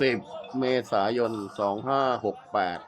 สิบเมษายนสองห้าหกแปด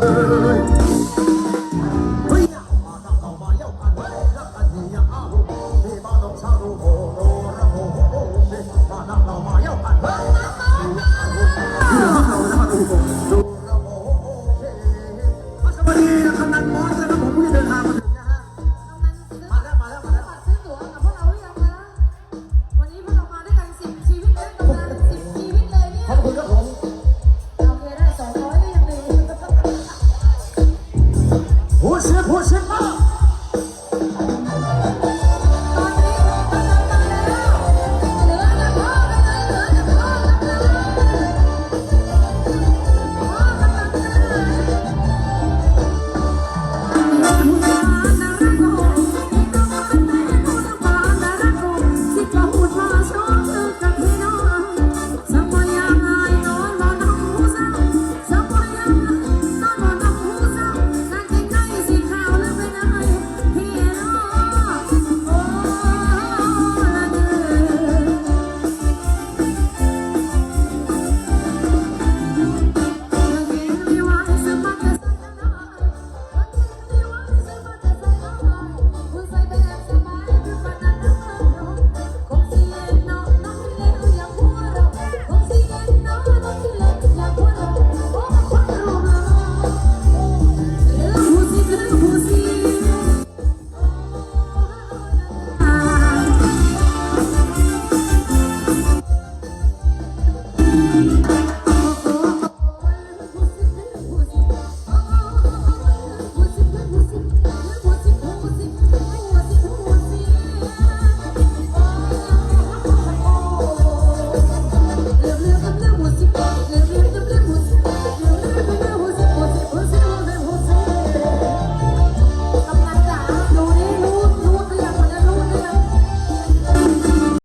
Hallelujah. 鲜活鲜嫩